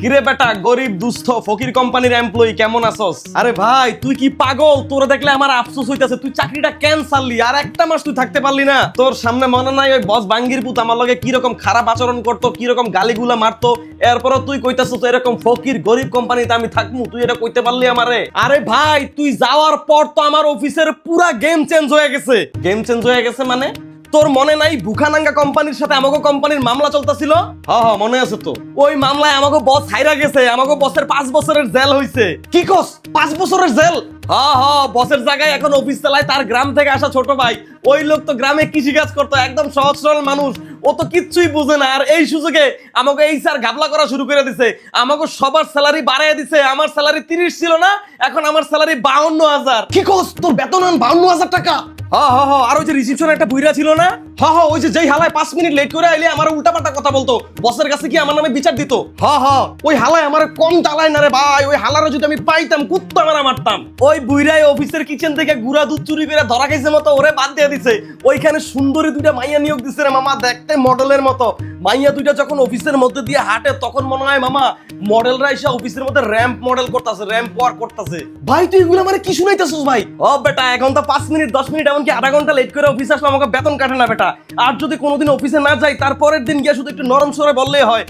কিরে বেটা গরিব দুস্থ ফকির কোম্পানির এমপ্লয়ি কেমন আছস? আরে ভাই তুই কি পাগল? তোর দেখলে আমার আফসোস হইতাছে তুই চাকরিটা কেন ছাড়লি আর একটা মাস তুই থাকতে পারলি না। তোর সামনে মনে নাই ওই বস বাঙ্গির পুত আমার লগে কীরকম খারাপ আচরণ করতো কীরকম গালিগুলা মারতো? এরপরও তুই কইতাছ তো এরকম ফকির গরিব কোম্পানিতে আমি থাকমু তুই এটা কইতে পারলি আমারে? আরে ভাই তুই যাওয়ার পর তো আমার অফিসের পুরা গেম চেঞ্জ হয়ে গেছে। গেম চেঞ্জ হয়ে গেছে মানে? তোর মনে নাই বুখানাঙ্গা কোম্পানির সাথে আমাকে কোম্পানির মামলা চলতেছিল? হ্যাঁ হ্যাঁ মনে আছে তো। ওই মামলায় আমাকে বস হাইরা গেছে আমাকে বসের পাঁচ বছরের জেল হইছে। কি কস? পাঁচ বছরের জেল? হ্যাঁ হ্যাঁ বসের জায়গায় এখন অফিস চালায় তার গ্রাম থেকে আসা ছোট ভাই। ওই লোক তো গ্রামে কৃষি কাজ করতো একদম সহজ সরল মানুষ। ও তো কিচ্ছুই বুঝে না আর এই সুযোগে আমাকে এই স্যার গাবলা করা শুরু করে দিছে। আমাকে সবার স্যালারি বাড়ায় দিছে আমার স্যালারি তিরিশ ছিল না এখন আমার স্যালারি বাউন্ন হাজার। কি কস? তোর বেতন বাউন্ন হাজার টাকা? হ হ হ আর ওই যে রিসিপশন একটা বুইরা ছিল না? হ হ ওই যে যেই হালায় পাঁচ মিনিট লেট করে আইলে আমার উল্টাপাল্টা কথা বলতো। বসের কাছে কি আমার নামে বিচার দিত? হ হ। ওই হালায় আমার কম জ্বালায় না রে ভাই ওই হালারে যদি আমি পাইতাম কুত্তা মারা মারতাম। ওই বুইরাই অফিসের কিচেন থেকে গুড়া দুধ চুরি করে ধরা খাইছে মতো ওরে বাদ দিয়ে দিছে। ওইখানে সুন্দরী দুইটা মাইয়া নিয়োগ দিছে রে মামা দেখতে মডেলের মতো। মাইয়া দুইটা যখন অফিসের মধ্যে দিয়ে হাঁটে তখন মনে হয় মামা মডেলরা এসে অফিসের মধ্যে র্যাম্প মডেল করতেছে র্যাম্প ওয়ার করতেছে। ভাই তুই এগুলো মানে কি শুনাইতেছিস ভাই? ও বেটা এখন তো পাঁচ মিনিট দশ মিনিট এমনকি আধা ঘণ্টা লেট করে অফিসে আসলে আমাকে বেতন কাটে না বেটা। আর যদি কোনোদিন অফিসে না যাই তারপরের দিন গিয়ে শুধু একটু নরম সরে বললেই হয়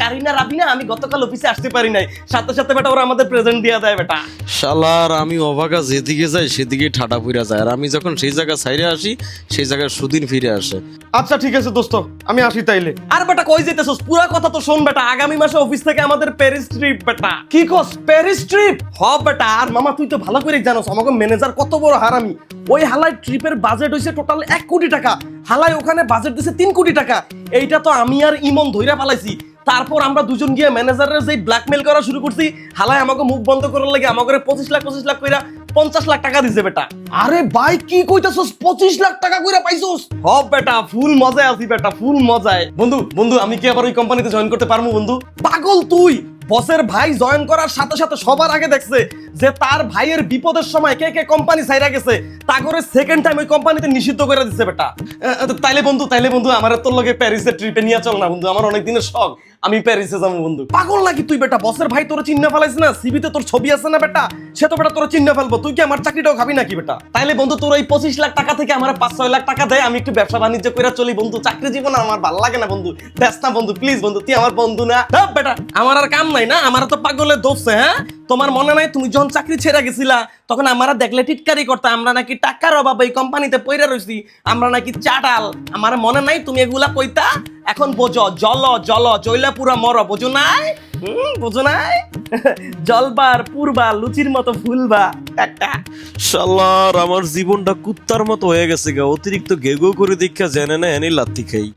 কারিনা রাবিনা আমি গতকাল অফিসে আসতে পারি নাই। সাথে সাথে বেটা ওরা আমাদের প্রেজেন্ট দিয়ে দেয় বেটা। শালার আমি অভাগা যেদিকে যাই সেদিকে ঠাডা পুইরা যায়। আর আমি যখন সেই জায়গা সাইরে আসি সেই জায়গায় সুদিন ফিরে আসে। আচ্ছা ঠিক আছে দোস্ত আমি আসি তাইলে। আর বেটা কই যেতেছস পুরো কথা তো শোন বেটা আগামী মাসে অফিস থেকে আমাদের প্যারিস ট্রিপ বেটা। কি কস? প্যারিস ট্রিপ হ বেটা আর মামা তুই তো ভালো করে জানোস আমাকে ম্যানেজার কত বড় হারামি। ওই হালাই ট্রিপের বাজেট হইছে টোটাল এক কোটি টাকা। হালাই ওখানে বাজেট দিছে তিন কোটি টাকা। এইটা তো আমি আর ইমন ধইরা পালাইছি। তারপর আমরা দুজন গিয়ে ম্যানেজারের যে ব্ল্যাকমেল করা শুরু করছি হালাই আমাকে মুখ বন্ধ করার লাগে আমাকে পঁচিশ লাখ পঁচিশ লাখ কইরা পঞ্চাশ লাখ টাকা দিছে বেটা। আরে ভাই কি কইতাছস? পঁচিশ লাখ টাকা কইরা পাইছস? হ বেটা ফুল মজায় আছি বেটা ফুল মজায়। বন্ধু বন্ধু আমি কি আবার ওই কোম্পানিতে জয়েন করতে পারব বন্ধু? পাগল তুই! বসের ভাই জয়েন করার সাথে সাথে সবার আগে দেখছে। যে তার ভাইয়ের বিপদের সময় কে কে কোম্পানি ছাইরা গেছে, তা করে সেকেন্ড টাইম ওই কোম্পানিতে নিষিদ্ধ করে দিছে বেটা। তাইলে বন্ধু তাইলে বন্ধু, আমার তোর লগে প্যারিসের ট্রিপে নিয়ে চল না বন্ধু, আমার অনেক দিনের শখ, আমি প্যারিসে যাব বন্ধু। পাগল নাকি তুই বেটা? বসের ভাই তোর চিহ্ন ফেলাইছ না? সিবিতে তোর ছবি আছে না বেটা? সে তো বেটা তোর চিহ্ন ফেলব, তুই কি আমার চাকরিটাও খাবি নাকি বেটা? তাইলে বন্ধু, তোর ওই পঁচিশ লাখ টাকা থেকে আমার পাঁচ ছয় লাখ টাকা দেয়, আমি একটু ব্যবসা বাণিজ্য করে চলি বন্ধু, চাকরি জীবন আমার ভালো লাগে না বন্ধু ব্যস না বন্ধু প্লিজ বন্ধু, তুই আমার বন্ধু না। বেটা, আমার আর কাম নাই না, আমার তো পাগলের দোষ হ্যাঁ? তোমার মনে নাই তুমি যখন চাকরি ছেড়ে গেছিলা, তখন আমরা দেখলে টিটকারি করতাম আমরা নাকি টাকার অভাবে এই কোম্পানিতে পইরা রইছি, আমরা নাকি চাটাল। আমার মনে নাই তুমি এগুলা কইতা? এখন বোঝো, জল জল জইলা পুরা মর, বোঝো নাই? বোঝো নাই? জলবার, পুরবা, লুচির মতো ফুলবা শালার আমার জীবনটা কুত্তার মতো হয়ে গেছে গা, অতিরিক্ত গেগো করে দীক্ষা জেনে না এনে লাত্তি খাই।